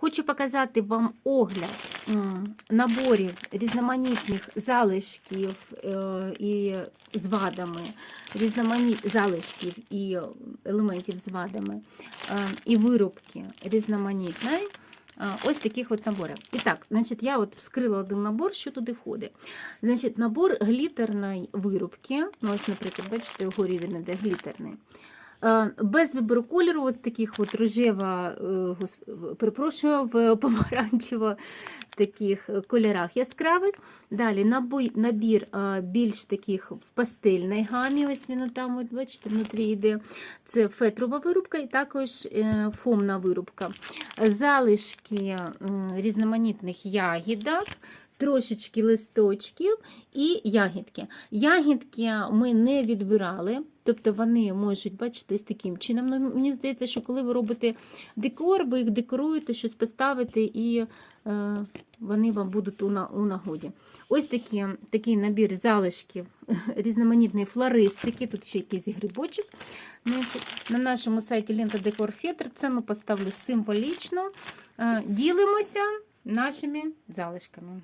Хочу показати вам огляд наборів різноманітних залишків е, і з вадами, різноманіт залишків і елементів з вадами, е, і виробки різноманітної. е, Ось таких от наборів. І так, значить, я от вскрила один набор, що туди входить. Значить, набор глітерної виробки. Ну, ось, наприклад, бачите, вгорі він іде глітерний. Е, Без вибору кольору, от таких от рожева, е, перепрошую, в помаранчево таких кольорах яскравих. Далі набір е, більш таких в пастельній гамі. Ось він там, от, бачите, внутрі йде. Це фетрова вирубка і також е, фомна вирубка. Залишки різноманітних ягідок. Трошечки листочків і ягідки. Ягідки ми не відбирали, тобто вони можуть, бачити, таким чином. Ну, Мені здається, що коли ви робите декор, ви їх декоруєте, щось поставите, і е, вони вам будуть у, на, у нагоді. Ось такі, такий набір залишків різноманітної флористики. Тут ще якийсь грибочок. На нашому сайті Лента Декор Фетр ціну поставлю символічно. Е, Ділимося нашими залишками.